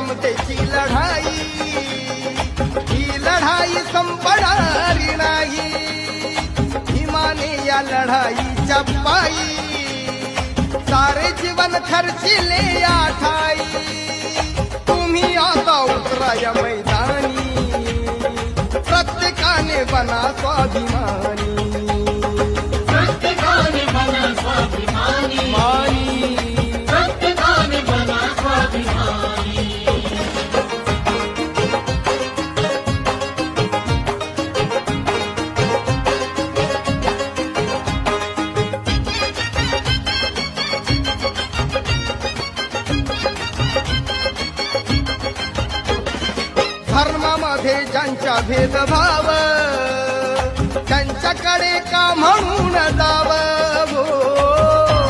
समतेची लढाई ही लढाई संपणारी नाही। भीमाने या लढाईच्या पायी सारे जीवन खर्चिले या ठाई तुम्ही आता उतरा या मैदानी प्रत्येकाने बना स्वाभिमानी। प्रत्येकाने बना स्वाभिमानी। मानी। प्रत्येकाने बना स्वाभिमानी। धर्मामध्ये ज्यांच्या भेदभाव त्यांच्याकडे का म्हणून जावं?